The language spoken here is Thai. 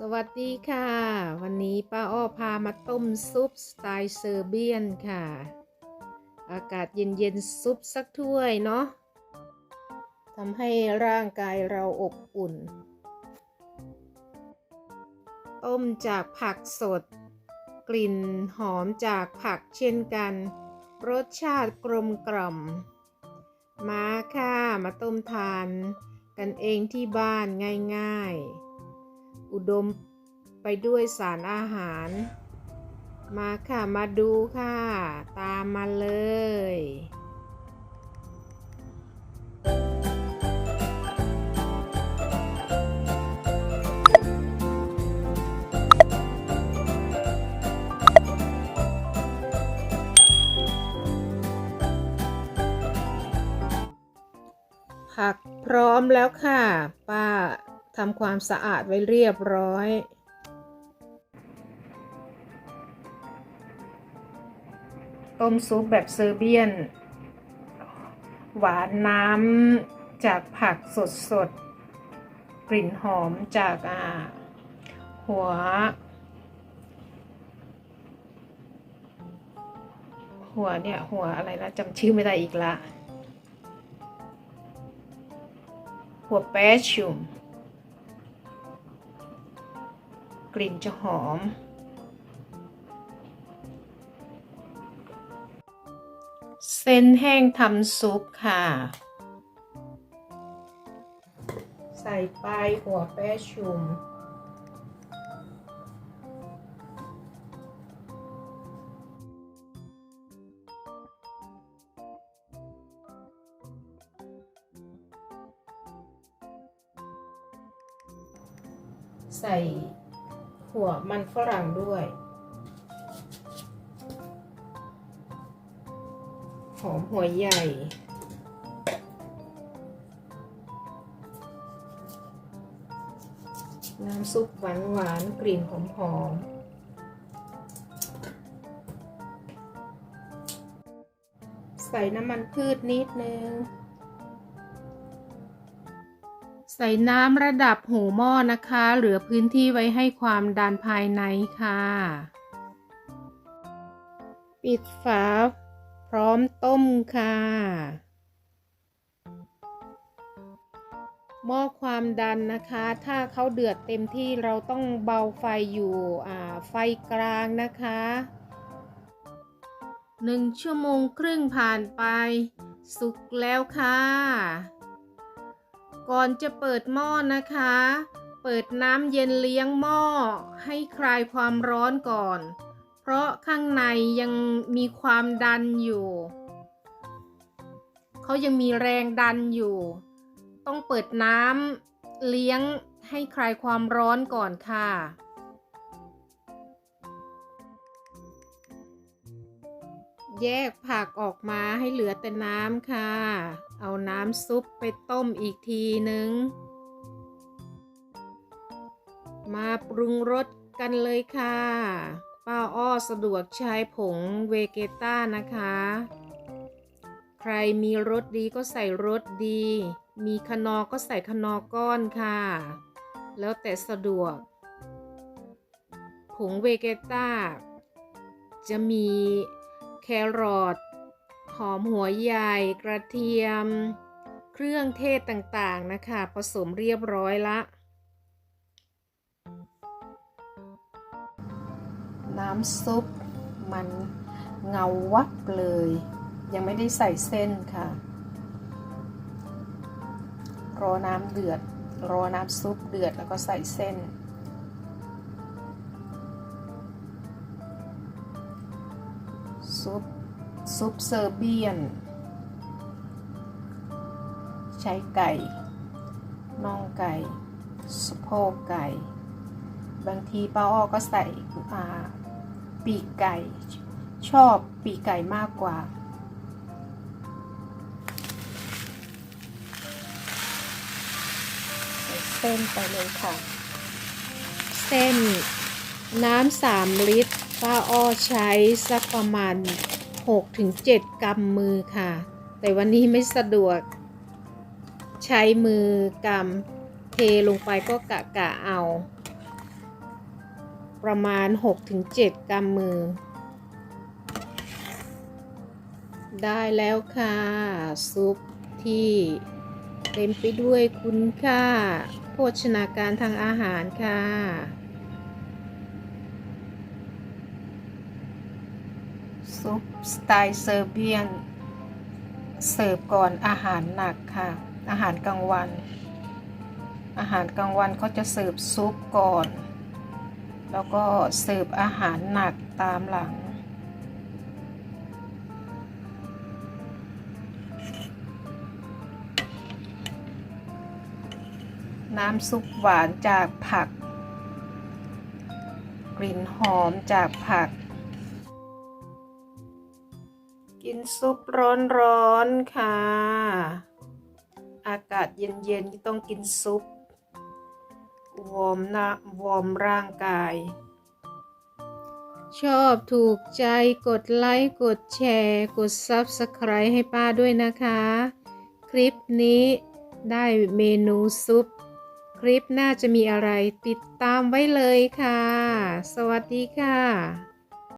สวัสดีค่ะ วันนี้ป้าอ้อพามาต้มซุปสไตล์เซอร์เบียนค่ะ อากาศเย็นๆซุปสักถ้วยเนาะทำให้ร่างกายเราอบอุ่น ต้มจากผักสด กลิ่นหอมจากผักเช่นกัน รสชาติกลมกล่อม มาค่ะ มาต้มทาน กันเองที่บ้านง่ายๆ อุดมไปด้วยสารอาหาร มาค่ะ มาดูค่ะ ตามมาเลยผักพร้อมแล้วค่ะ ป้า ทำความสะอาดไว้เรียบร้อย ต้มซุปแบบเซอร์เบียน หวานน้ำจากผักสดสดๆกลิ่นหอมจากอ่าหัว หัวเนี่ย หัวอะไรนะจำชื่อไม่ได้อีกละ หัวแป้ชุม กลิ่นจะหอม เส้นแห้งทำซุปค่ะ ใส่ไปหัวแป้ชุมใส่ หัวมันฝรั่งด้วย หอมหัวใหญ่ น้ำซุปหวานหวานกลิ่นหอมหอมใส่น้ำมันพืชนิดนึง ใส่น้ำระดับหูหม้อนะคะ เหลือพื้นที่ไว้ให้ความดันภายในค่ะ ปิดฝาพร้อมต้มค่ะ หม้อความดันนะคะ ถ้าเขาเดือดเต็มที่เราต้องเบาไฟอยู่อ่าไฟกลางนะคะหนึ่งชั่วโมงครึ่งผ่านไป สุกแล้วค่ะ ก่อนจะเปิดหม้อนะคะ เปิดน้ำเย็นเลี้ยงหม้อให้คลายความร้อนก่อน เพราะข้างในยังมีความดันอยู่ เขายังมีแรงดันอยู่ ต้องเปิดน้ำเลี้ยงให้คลายความร้อนก่อนค่ะ แยกผักออกมาให้เหลือแต่น้ำค่ะ เอาน้ำซุปไปต้มอีกทีนึง มาปรุงรสกันเลยค่ะ ป้าอ้อสะดวกใช้ผงเวเกต้านะคะ ใครมีรสดีก็ใส่รสดี มีคนอก็ใส่คนอก้อนค่ะ แล้วแต่สะดวก ผงเวเกต้าจะมี แครอทหอมหัวใหญ่กระเทียม เครื่องเทศต่างๆนะคะ ผสมเรียบร้อยละน้ำซุปมันเงาวับเลย ยังไม่ได้ใส่เส้นค่ะ รอน้ำเดือด รอน้ำซุปเดือดแล้วก็ใส่เส้น ซุป ซุปเซอร์เบียน ใช้ไก่น่องไก่สะโพกไก่ บางทีป้าอ้อก็ใส่ปีกไก่ ชอบปีกไก่มากกว่าใส่เส้นไปเลยค่ะ เส้นน้ำสามลิตร ป้าอ้อใช้สักประมาณ 6-7 กำมือค่ะ แต่วันนี้ไม่สะดวก ใช้มือกำเทลงไปก็กะกะเอา ประมาณ 6-7 กำมือ ได้แล้วค่ะ ซุปที่เต็มไปด้วยคุณค่า โภชนาการทางอาหารค่ะ ซุปสไตล์เซอร์เบียน เสิร์ฟก่อนอาหารหนักค่ะ อาหารกลางวัน อาหารกลางวันเขาจะเสิร์ฟซุปก่อน แล้วก็เสิร์ฟอาหารหนักตามหลังน้ำซุปหวานจากผัก กลิ่นหอมจากผัก กินซุปร้อนๆค่ะ อากาศเย็นๆต้องกินซุป วอร์มน้าวอร์มร่างกาย ชอบถูกใจกดไลค์ กดแชร์ กด Subscribe ให้ป้าด้วยนะคะ คลิปนี้ได้เมนูซุป คลิปหน้าจะมีอะไรติดตามไว้เลยค่ะ สวัสดีค่ะ